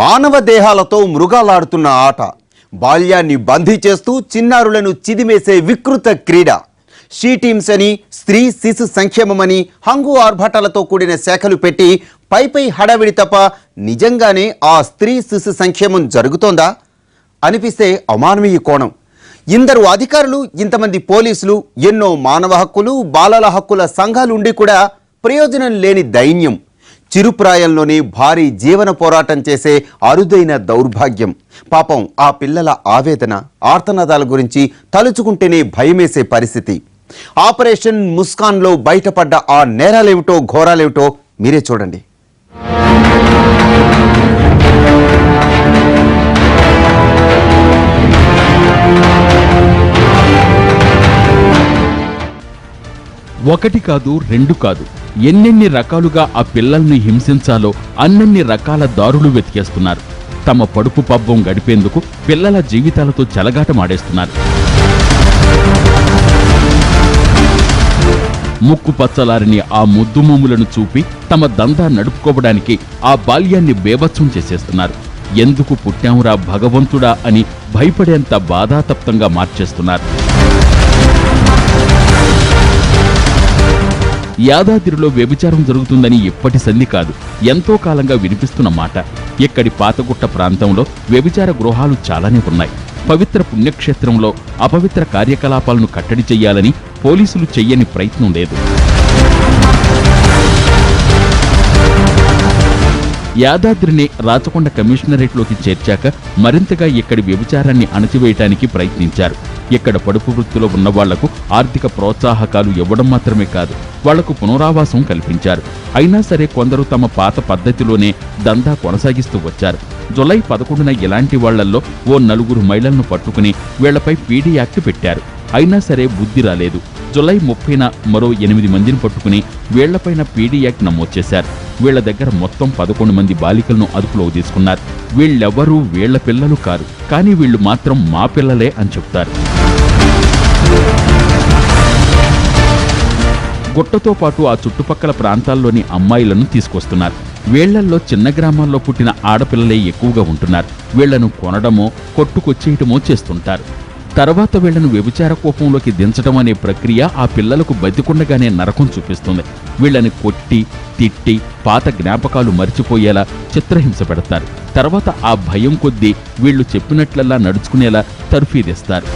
మానవ దేహాలతో మృగాలాడుతున్న ఆట. బాల్యాన్ని బందీ చేస్తూ చిన్నారులను చిదిమేసే వికృత క్రీడ. షీ టీమ్స్ అని స్త్రీ శిశు సంక్షేమమని హంగు ఆర్భాటాలతో కూడిన శాఖలు పెట్టి పైపై హడావిడి తప్ప నిజంగానే ఆ స్త్రీ శిశు సంక్షేమం జరుగుతోందా? అనిపిస్తే అమానవీయ కోణం. ఇందరు అధికారులు ఇంతమంది పోలీసులు ఎన్నో మానవ హక్కులు బాలల హక్కుల సంఘాలు ఉండి కూడా ప్రయోజనం లేని దైన్యం. చిరుప్రాయంలోనే భారీ జీవన పోరాటం చేసే అరుదైన దౌర్భాగ్యం. పాపం ఆ పిల్లల ఆవేదన ఆర్తనాదాల గురించి తలుచుకుంటేనే భయమేసే పరిస్థితి. ఆపరేషన్ ముస్కాన్లో బయటపడ్డ ఆ నేరాలేమిటో ఘోరాలేమిటో మీరే చూడండి. ఒకటి కాదు రెండు కాదు. ఎన్నెన్ని రకాలుగా ఆ పిల్లల్ని హింసించాలో అన్నన్ని రకాల దారులు వెతికేస్తున్నారు. తమ పడుపు పబ్బం గడిపేందుకు పిల్లల జీవితాలతో చెలగాటమాడేస్తున్నారు ముక్కు పచ్చలారిని ఆ ముద్దుమూములను చూపి తమ దందా నడుపుకోవడానికి ఆ బాల్యాన్ని బేభత్సం చేసేస్తున్నారు. ఎందుకు పుట్టామురా భగవంతుడా అని భయపడేంత బాధాతప్తంగా మార్చేస్తున్నారు. యాదాద్రిలో వ్యభిచారం జరుగుతుందని ఇప్పటి సంధి కాదు. ఎంతో కాలంగా వినిపిస్తున్న మాట. ఇక్కడి పాతగుట్ట ప్రాంతంలో వ్యభిచార గృహాలు చాలానే ఉన్నాయి. పవిత్ర పుణ్యక్షేత్రంలో అపవిత్ర కార్యకలాపాలను కట్టడి చెయ్యాలని పోలీసులు చెయ్యని ప్రయత్నం లేదు. యాదాద్రిని రాచకొండ కమిషనరేట్లోకి చేర్చాక మరింతగా ఇక్కడి వ్యభిచారాన్ని అణచివేయటానికి ప్రయత్నించారు. ఇక్కడ పడుపు వృత్తిలో ఉన్న వాళ్ళకు ఆర్థిక ప్రోత్సాహకాలు ఇవ్వడం మాత్రమే కాదు వాళ్ళకు పునరావాసం కల్పించారు. అయినా సరే కొందరు తమ పాత పద్ధతిలోనే దందా కొనసాగిస్తూ వచ్చారు. జులై పదకొండున ఇలాంటి వాళ్ళల్లో ఓ నలుగురు మహిళలను పట్టుకుని వీళ్ళపై పీడీ యాక్ట్ పెట్టారు. అయినా సరే బుద్ధి రాలేదు. జులై ముప్పైన మరో ఎనిమిది మందిని పట్టుకుని వీళ్ళపైన పీడీ యాక్ట్ నమోదు చేశారు. వీళ్ళ దగ్గర మొత్తం పదకొండు మంది బాలికలను అదుపులోకి తీసుకున్నారు. వీళ్ళెవ్వరూ వీళ్ళ పిల్లలు కారు కానీ వీళ్ళు మాత్రం మా పిల్లలే అని చెప్తారు. గుట్టతో పాటు ఆ చుట్టుపక్కల ప్రాంతాల్లోని అమ్మాయిలను తీసుకొస్తున్నారు. వీళ్ళల్లో చిన్న గ్రామాల్లో పుట్టిన ఆడపిల్లలే ఎక్కువగా ఉంటున్నారు. వీళ్ళను కొనడమో కొట్టుకొచ్చేయటమో చేస్తుంటారు. తర్వాత వీళ్ళను వ్యభిచార కోపంలోకి దించడం అనే ప్రక్రియ ఆ పిల్లలకు బతికుండగానే నరకం చూపిస్తుంది. వీళ్ళని కొట్టి తిట్టి పాత జ్ఞాపకాలు మర్చిపోయేలా చిత్రహింస పెడతారు. తర్వాత ఆ భయం కొద్దీ వీళ్ళు చెప్పినట్లల్లా నడుచుకునేలా తర్ఫీదిస్తారు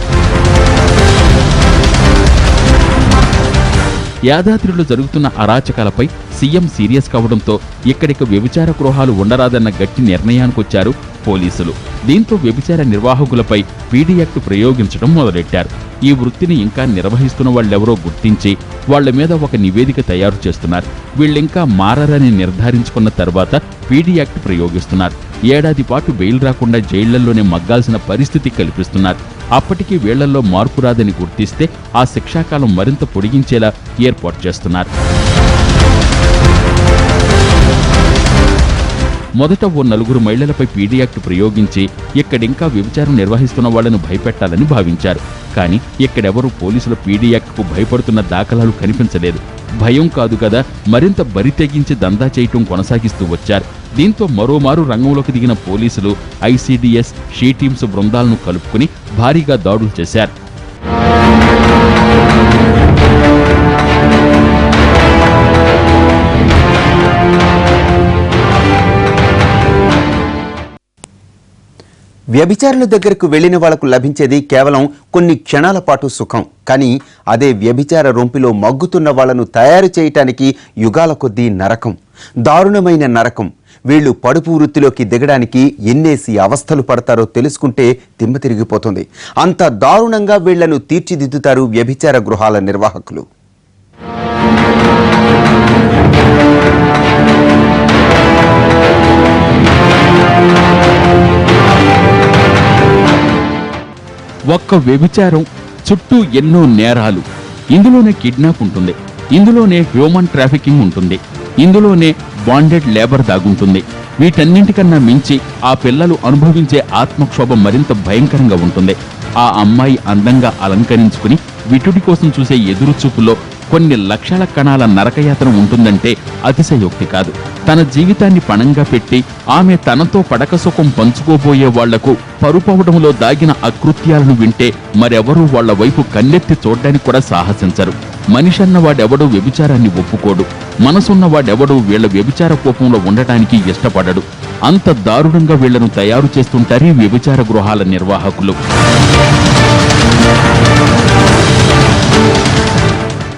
యాదాద్రిలో జరుగుతున్న అరాచకాలపై సీఎం సీరియస్ కావడంతో ఇక్కడికి వ్యభిచార గృహాలు ఉండరాదన్న గట్టి నిర్ణయానికొచ్చారు పోలీసులు. దీంతో వ్యభిచార నిర్వాహకులపై పీడీ యాక్ట్ ప్రయోగించడం మొదలెట్టారు. ఈ వృత్తిని ఇంకా నిర్వహిస్తున్న వాళ్ళెవరో గుర్తించి వాళ్ళ మీద ఒక నివేదిక తయారు చేస్తున్నారు. వీళ్ళింకా మారరని నిర్ధారించుకున్న తర్వాత పీడీ యాక్ట్ ప్రయోగిస్తున్నారు. ఏడాది పాటు బెయిల్ రాకుండా జైళ్ళలోనే మగ్గాల్సిన పరిస్థితి కల్పిస్తున్నారు. అప్పటికీ వీళ్ళలో మార్పు రాదని గుర్తిస్తే ఆ శిక్షాకాలం మరింత పొడిగించేలా ఏర్పాటు చేస్తున్నారు. మొదట ఓ నలుగురు మహిళలపై పీడీ యాక్ట్ ప్రయోగించి ఇక్కడింకా వ్యభిచారం నిర్వహిస్తున్న వాళ్ళను భయపెట్టాలని భావించారు. కానీ ఇక్కడెవరూ పోలీసుల పీడీ యాక్ట్కు భయపడుతున్న దాఖలాలు కనిపించలేదు. భయం కాదు కదా మరింత బరి తెగించి దందా చేయటం కొనసాగిస్తూ వచ్చారు. దీంతో మరోమారు రంగంలోకి దిగిన పోలీసులు ఐసీడీఎస్ షీ టీమ్స్ బృందాలను కలుపుకుని భారీగా దాడులు చేశారు. వ్యభిచారుల దగ్గరకు వెళ్ళిన వాళ్ళకు లభించేది కేవలం కొన్ని క్షణాల పాటు సుఖం. కానీ అదే వ్యభిచార రొంపిలో మగ్గుతున్న వాళ్ళను తయారు చేయటానికి యుగాల కొద్దీ నరకం. దారుణమైన నరకం. వీళ్ళు పడుపు వృత్తిలోకి దిగడానికి ఎన్నేసి అవస్థలు పడతారో తెలుసుకుంటే తిమ్మ తిరిగిపోతుంది. అంత దారుణంగా వీళ్ళను తీర్చిదిద్దుతారు వ్యభిచార గృహాల నిర్వాహకులు. ఒక్క వ్యభిచారం చుట్టూ ఎన్నో నేరాలు. ఇందులోనే కిడ్నాప్ ఉంటుంది. ఇందులోనే హ్యూమన్ ట్రాఫికింగ్ ఉంటుంది. ఇందులోనే బాండెడ్ లేబర్ దాగుంటుంది. వీటన్నింటికన్నా మించి ఆ పిల్లలు అనుభవించే ఆత్మక్షోభం మరింత భయంకరంగా ఉంటుంది. ఆ అమ్మాయి అందంగా అలంకరించుకుని విటుడి కోసం చూసే ఎదురుచూపులో కొన్ని లక్షల కణాల నరకయాతన ఉంటుందంటే అతిశయోక్తి కాదు. తన జీవితాన్ని పణంగా పెట్టి ఆమె తనతో పడక సుఖం పంచుకోబోయే వాళ్ళకు పరుపవడంలో దాగిన అకృత్యాలను వింటే మరెవరూ వాళ్ళ వైపు కన్నెత్తి చూడ్డానికి కూడా సాహసించరు. మనిషన్నవాడెవడూ వ్యభిచారాన్ని ఒప్పుకోడు. మనసున్నవాడెవడూ వీళ్ళ వ్యభిచార కోపంలో ఉండటానికి ఇష్టపడడు. అంత దారుణంగా వీళ్ళను తయారు చేస్తుంటారు ఈ వ్యభిచార గృహాల నిర్వాహకులు.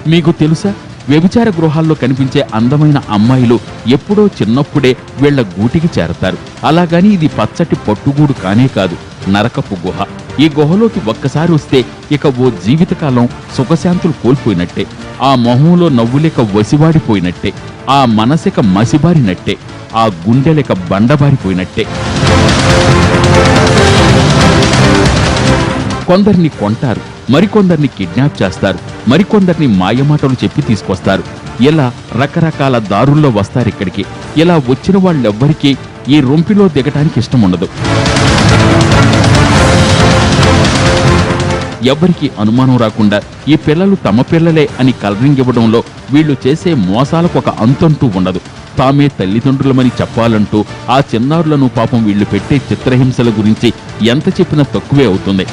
మీకు తెలుసా? వ్యభిచార గృహాల్లో కనిపించే అందమైన అమ్మాయిలు ఎప్పుడో చిన్నప్పుడే వీళ్ళ గూటికి చేరతారు. అలాగని ఇది పచ్చటి పట్టుగూడు కానే కాదు నరకపు గుహ. ఈ గుహలోకి ఒక్కసారి వస్తే ఇక ఓ జీవితకాలం సుఖశాంతులు కోల్పోయినట్టే. ఆ మొహంలో నవ్వులేక వసివాడిపోయినట్టే. ఆ మనసిక మసిబారినట్టే. ఆ గుండెలేక బండబారిపోయినట్టే. కొందరిని కొంటారు మరికొందరిని కిడ్నాప్ చేస్తారు మరికొందరిని మాయమాటలు చెప్పి తీసుకొస్తారు. ఇలా రకరకాల దారుల్లో వస్తారు ఇక్కడికి? ఇలా వచ్చిన వాళ్ళెవ్వరికీ ఈ రొంపిలో దిగటానికి ఇష్టం ఉండదు. ఎవ్వరికీ అనుమానం రాకుండా ఈ పిల్లలు తమ పిల్లలే అని కలరింగ్ ఇవ్వడంలో వీళ్ళు చేసే మోసాలకు ఒక అంతంటూ ఉండదు. తామే తల్లిదండ్రులమని చెప్పాలంటూ ఆ చిన్నారులను పాపం వీళ్ళు పెట్టే చిత్రహింసల గురించి ఎంత చెప్పినా తక్కువే అవుతుంది.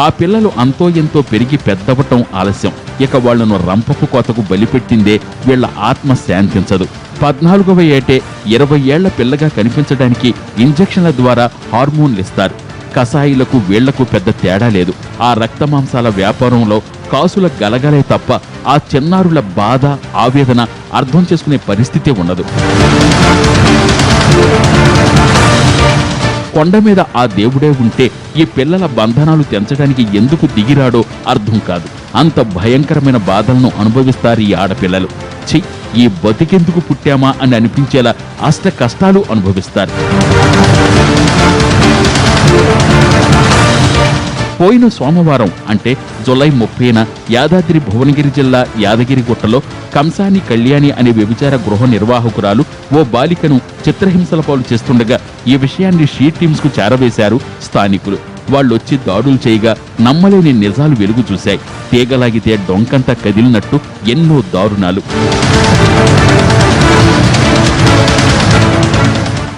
ఆ పిల్లలు అంతో ఎంతో పెరిగి పెద్దవటం ఆలస్యం. ఇక వాళ్ళను రంపపు కోతకు బలిపెట్టిందే వీళ్ళ ఆత్మ శాంతించదు. పద్నాలుగవ ఏటే ఇరవై ఏళ్ళ పిల్లగా కనిపించడానికి ఇంజెక్షన్ల ద్వారా హార్మోన్లు ఇస్తారు. కసాయిలకు వీళ్ళకు పెద్ద తేడా లేదు. ఆ రక్తమాంసాల వ్యాపారంలో కాసుల గలగలే తప్ప ఆ చిన్నారుల బాధ ఆవేదన అర్థం చేసుకునే పరిస్థితి ఉండదు కొండ మీద ఆ దేవుడే ఉంటే ఈ పిల్లల బంధనాలు తెంచడానికి ఎందుకు దిగిరాడో అర్థం కాదు. అంత భయంకరమైన బాధలను అనుభవిస్తారు ఈ ఆడపిల్లలు. ఛీ ఈ బతికెందుకు పుట్టామా అని అనిపించేలా అష్ట కష్టాలు అనుభవిస్తారు. పోయిన సోమవారం అంటే జులై ముప్పైన యాదాద్రి భువనగిరి జిల్లా యాదగిరిగుట్టలో కంసాని కళ్యాణి అనే వ్యభిచార గృహ నిర్వాహకురాలు ఓ బాలికను చిత్రహింసల పాలు చేస్తుండగా ఈ విషయాన్ని షీ టీమ్స్కు చేరవేశారు స్థానికులు. వాళ్ళొచ్చి దాడులు చేయగా నమ్మలేని నిజాలు వెలుగు చూశాయి. తీగలాగితే డొంకంతా కదిలినట్టు ఎన్నో దారుణాలు.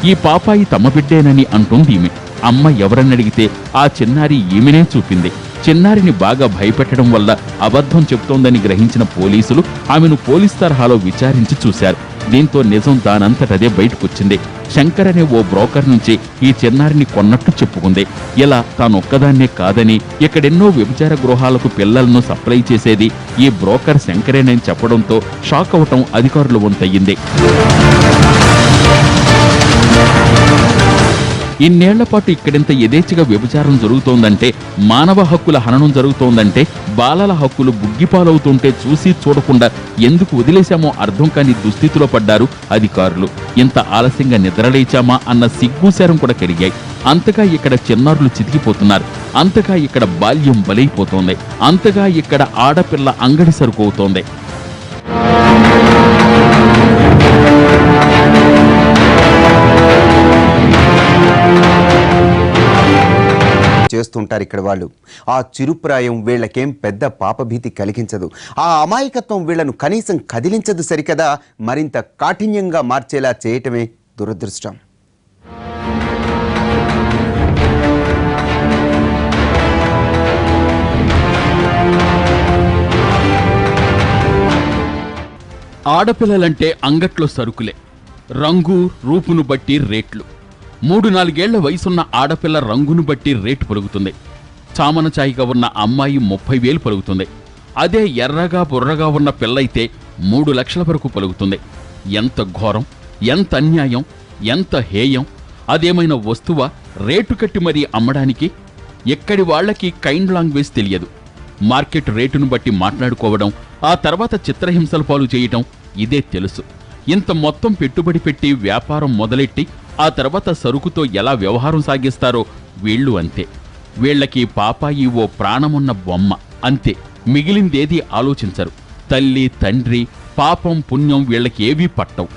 ఈ పాపాయి తమ బిడ్డేనని అంటుంది ఈమె అమ్మ ఎవరని అడిగితే ఆ చిన్నారి ఈమెనే చూపింది. చిన్నారిని బాగా భయపెట్టడం వల్ల అబద్ధం చెప్తోందని గ్రహించిన పోలీసులు ఆమెను పోలీస్ తరహాలో విచారించి చూశారు. దీంతో నిజం దానంతటదే బయటకొచ్చింది. శంకర్ అనే ఓ బ్రోకర్ నుంచి ఈ చిన్నారిని కొన్నట్టు చెప్పుకుంది. ఇలా తానొక్కదాన్నే కాదని ఇక్కడెన్నో వ్యభిచార గృహాలకు పిల్లలను సప్లై చేసేది ఈ బ్రోకర్ శంకరేనని చెప్పడంతో షాక్ అవటం అధికారులు వంతయ్యింది. ఇన్నేళ్ళ పాటు ఇక్కడింత యథేచ్ఛగా వ్యభిచారం జరుగుతోందంటే మానవ హక్కుల హననం జరుగుతోందంటే బాలల హక్కులు బుగ్గిపాలవుతుంటే చూసి చూడకుండా ఎందుకు వదిలేశామో అర్థం కాని దుస్థితిలో పడ్డారు అధికారులు. ఇంత ఆలస్యంగా నిద్రలేచామా అన్న సిగ్గుశారం కూడా కలిగాయి అంతగా ఇక్కడ చిన్నారులు చితికిపోతున్నారు. అంతగా ఇక్కడ బాల్యం బలైపోతోంది. అంతగా ఇక్కడ ఆడపిల్ల అంగడి సరుకు అవుతోంది. చేస్తుంటారు ఇక్కడ వాళ్ళు. ఆ చిరుప్రాయం వీళ్ళకేం పెద్ద పాపభీతి కలిగించదు. ఆ అమాయకత్వం వీళ్ళను కనీసం కదిలించదు సరికదా మరింత కాఠిన్యంగా మార్చేలా చేయటమే దురదృష్టం. ఆడపిల్లలంటే అంగట్లో సరుకులే. రంగు రూపును బట్టి రేట్లు. మూడు నాలుగేళ్ళ వయసున్న ఆడపిల్ల రంగును బట్టి రేటు పలుకుతుంది చామన చాయిగా ఉన్న అమ్మాయి ముప్పై వేలు పలుకుతుంది. అదే ఎర్రగా బుర్రగా ఉన్న పిల్లయితే మూడు లక్షల వరకు పలుకుతుంది. ఎంత ఘోరం ఎంత అన్యాయం ఎంత హేయం అదేమైనా వస్తువ? రేటు కట్టి మరీ అమ్మడానికి ఎక్కడి వాళ్ళకి కైండ్ లాంగ్వేజ్ తెలియదు. మార్కెట్ రేటును బట్టి మాట్లాడుకోవడం ఆ తర్వాత చిత్రహింసల పాలు చేయటం ఇదే తెలుసు. ఇంత మొత్తం పెట్టుబడి పెట్టి వ్యాపారం మొదలెట్టి ఆ తర్వాత సరుకుతో ఎలా వ్యవహారం సాగిస్తారో వీళ్ళు అంతే. వీళ్ళకి పాపాయి ఓ ప్రాణమున్న బొమ్మ అంతే. మిగిలిందేది ఆలోచించరు. తల్లి తండ్రి పాపం పుణ్యం వీళ్ళకి ఏవీ పట్టవు.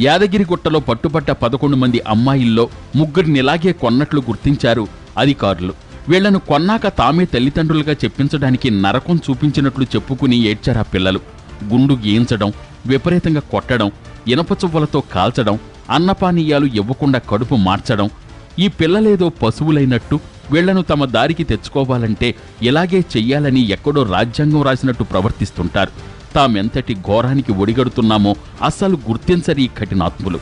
యాదగిరిగుట్టలో పట్టుబట్ట పదకొండు మంది అమ్మాయిల్లో ముగ్గురినిలాగే కొన్నట్లు గుర్తించారు అధికారులు. వీళ్ళను కొన్నాక తామే తల్లిదండ్రులుగా చెప్పించడానికి నరకం చూపించినట్లు చెప్పుకుని ఏడ్చారా పిల్లలు. గుండు గీయించడం విపరీతంగా కొట్టడం ఇనపచువ్వలతో కాల్చడం అన్నపానీయాలు ఇవ్వకుండా కడుపు మార్చడం ఈ పిల్లలేదో పశువులైనట్టు వీళ్ళను తమ దారికి తెచ్చుకోవాలంటే ఇలాగే చెయ్యాలని ఎక్కడో రాజ్యాంగం రాసినట్టు ప్రవర్తిస్తుంటారు. తామెంతటి ఘోరానికి ఒడిగడుతున్నామో అస్సలు గుర్తించరి ఈ కఠినాత్ములు.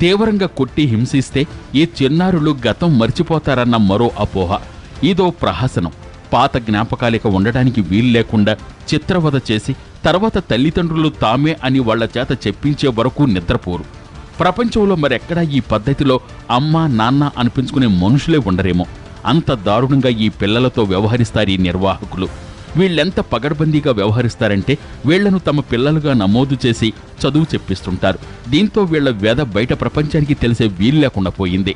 తీవ్రంగా కొట్టి హింసిస్తే ఈ చిన్నారులు గతం మర్చిపోతారన్న మరో అపోహ. ఇదో ప్రహసనం. పాత జ్ఞాపకాలిక ఉండడానికి వీలు లేకుండా చిత్రవద చేసి తర్వాత తల్లిదండ్రులు తామే అని వాళ్ళ చేత చెప్పించే వరకు నిద్రపోరు. ప్రపంచంలో మరెక్కడా ఈ పద్ధతిలో అమ్మ నాన్న అనిపించుకునే మనుషులే ఉండరేమో. అంత దారుణంగా ఈ పిల్లలతో వ్యవహరిస్తారు ఈ నిర్వాహకులు. వీళ్ళెంత పగడ్బందీగా వ్యవహరిస్తారంటే వీళ్ళను తమ పిల్లలుగా నమోదు చేసి చదువు చెప్పిస్తుంటారు. దీంతో వీళ్ళ వ్యధ బయట ప్రపంచానికి తెలిసే వీలు లేకుండా పోయింది.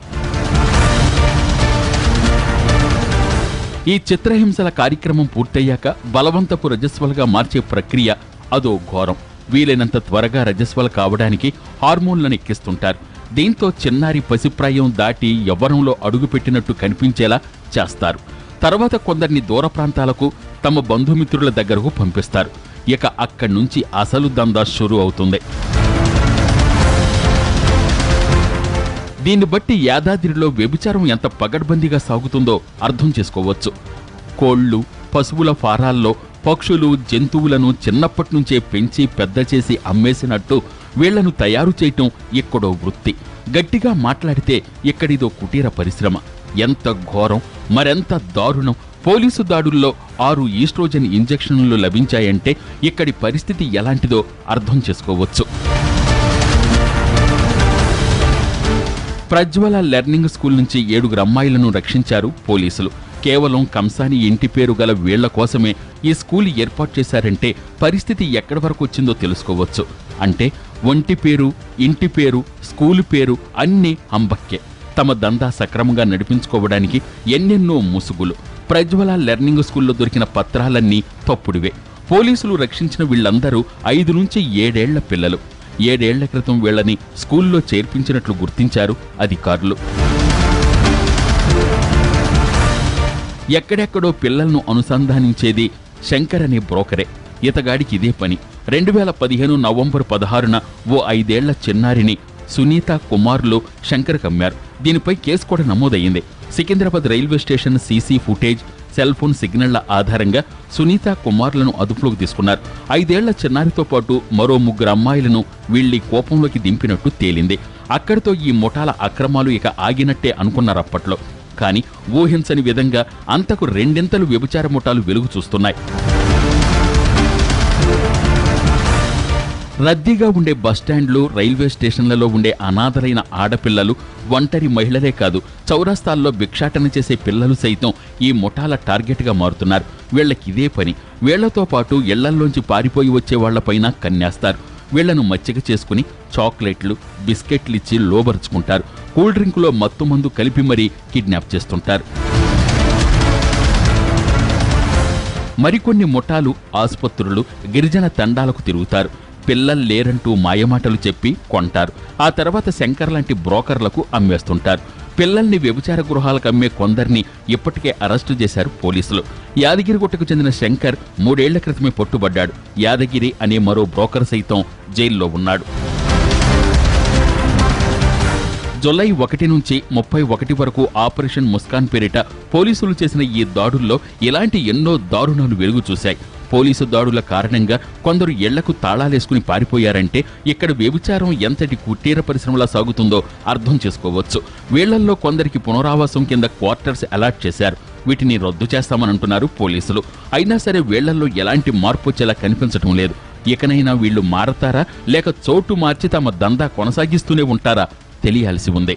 ఈ చిత్రహింసల కార్యక్రమం పూర్తయ్యాక బలవంతపు రజస్వలుగా మార్చే ప్రక్రియ అదో ఘోరం. వీలైనంత త్వరగా రజస్వల కావడానికి హార్మోన్లను ఎక్కిస్తుంటారు. దీంతో చిన్నారి పసిప్రాయం దాటి యవ్వరంలో అడుగుపెట్టినట్టు కనిపించేలా చేస్తారు. తర్వాత కొందరిని దూర ప్రాంతాలకు తమ బంధుమిత్రుల దగ్గరకు పంపిస్తారు. ఇక అక్కడి నుంచి అసలు దందా షురూ అవుతుంది. దీన్ని బట్టి యాదాద్రిలో వ్యభిచారం ఎంత పగడ్బందీగా సాగుతుందో అర్థం చేసుకోవచ్చు. కోళ్ళు పశువుల ఫారాల్లో పక్షులు జంతువులను చిన్నప్పటి నుంచే పెంచి పెద్ద చేసి అమ్మేసినట్టు వీళ్ళను తయారు చేయటం ఇక్కడో వృత్తి. గట్టిగా మాట్లాడితే ఇక్కడిదో కుటీర పరిశ్రమ. ఎంత ఘోరం మరెంత దారుణం. పోలీసు దాడుల్లో ఆరు ఈస్ట్రోజన్ ఇంజెక్షన్లు లభించాయంటే ఇక్కడి పరిస్థితి ఎలాంటిదో అర్థం చేసుకోవచ్చు. ప్రజ్వల లెర్నింగ్ స్కూల్ నుంచి ఏడుగురు అమ్మాయిలను రక్షించారు పోలీసులు. కేవలం కంసాని ఇంటి పేరు గల వీళ్ళ కోసమే ఈ స్కూల్ ఏర్పాటు చేశారంటే పరిస్థితి ఎక్కడి వరకు వచ్చిందో తెలుసుకోవచ్చు. అంటే ఒంటి పేరు ఇంటి పేరు స్కూలు పేరు అన్నీ అంబక్కే. తమ దందా సక్రమంగా నడిపించుకోవడానికి ఎన్నెన్నో ముసుగులు. ప్రజ్వల లెర్నింగ్ స్కూల్లో దొరికిన పత్రాలన్నీ తప్పుడివే. పోలీసులు రక్షించిన వీళ్ళందరూ ఐదు నుంచి ఏడేళ్ళ పిల్లలు. ఏడేళ్ళ క్రితం వీళ్ళని స్కూల్లో చేర్పించినట్లు గుర్తించారు అధికారులు. ఎక్కడెక్కడో పిల్లలను అనుసంధానించేది శంకర్ అనే బ్రోకరే. ఇతగాడికి ఇదే పని. రెండు వేల పదిహేను నవంబర్ పదహారున ఓ ఐదేళ్ళ చిన్నారిని సునీత కుమార్లో శంకర్ కమ్మారు దీనిపై కేసు కూడా నమోదయ్యింది. Secunderabad railway station CC footage cell phone సిగ్నళ్ళ ఆధారంగా సునీత కుమార్లను అదుపులోకి తీసుకున్నారు. ఐదేళ్ళ చిన్నారితో పాటు మరో ముగ్గురు అమ్మాయిలను వీళ్ళి కోపంలోకి దింపినట్టు తేలింది. అక్కడితో ఈ ముఠాల అక్రమాలు ఇక ఆగినట్టే అనుకున్నారు అప్పట్లో. కానీ ఊహించని విధంగా అంతకు రెండింతలు వ్యభిచార ముఠాలు వెలుగు చూస్తున్నాయి. రద్దీగా ఉండే బస్టాండ్లు రైల్వే స్టేషన్లలో ఉండే అనాథలైన ఆడపిల్లలు ఒంటరి మహిళలే కాదు చౌరాస్తాల్లో భిక్షాటన చేసే పిల్లలు సైతం ఈ ముఠాల టార్గెట్గా మారుతున్నారు. వీళ్ళకి ఇదే పని. వీళ్ళతో పాటు ఇళ్ళల్లోంచి పారిపోయి వచ్చే వాళ్ళపైన కన్నేస్తారు వీళ్ళను మచ్చిక చేసుకుని చాక్లెట్లు బిస్కెట్లు ఇచ్చి లోబరుచుకుంటారు. కూల్ డ్రింకులో మత్తు మందు కలిపి మరీ కిడ్నాప్ చేస్తుంటారు. మరికొన్ని ముఠాలు ఆసుపత్రులు గిరిజన తండాలకు తిరుగుతారు. పిల్లలు లేరంటూ మాయమాటలు చెప్పి కొంటారు. ఆ తర్వాత శంకర్ లాంటి బ్రోకర్లకు అమ్మేస్తుంటారు. పిల్లల్ని వ్యభిచార గృహాలకు అమ్మే కొందరిని ఇప్పటికే అరెస్టు చేశారు పోలీసులు. యాదగిరిగుట్టకు చెందిన శంకర్ మూడేళ్ళ క్రితమే పట్టుబడ్డాడు. యాదగిరి అనే మరో బ్రోకర్ సైతం జైల్లో ఉన్నాడు. జులై ఒకటి నుంచి ముప్పై ఒకటి వరకు ఆపరేషన్ ముస్కాన్ పేరిట పోలీసులు చేసిన ఈ దాడుల్లో ఇలాంటి ఎన్నో దారుణాలు వెలుగు చూశాయి పోలీసు దాడుల కారణంగా కొందరు ఇళ్ళకు తాళాలేసుకుని పారిపోయారంటే ఇక్కడ వ్యభిచారం ఎంతటి కుటీర పరిశ్రమలా సాగుతుందో అర్థం చేసుకోవచ్చు. వీళ్ళల్లో కొందరికి పునరావాసం కింద క్వార్టర్స్ అలాట్ చేశారు. వీటిని రద్దు చేస్తామనంటున్నారు పోలీసులు. అయినా సరే వీళ్ళల్లో ఎలాంటి మార్పు వచ్చేలా కనిపించటం లేదు. ఇకనైనా వీళ్ళు మారతారా? లేక చోటు మార్చి తమ దందా కొనసాగిస్తూనే ఉంటారా? తెలియాల్సి ఉంది.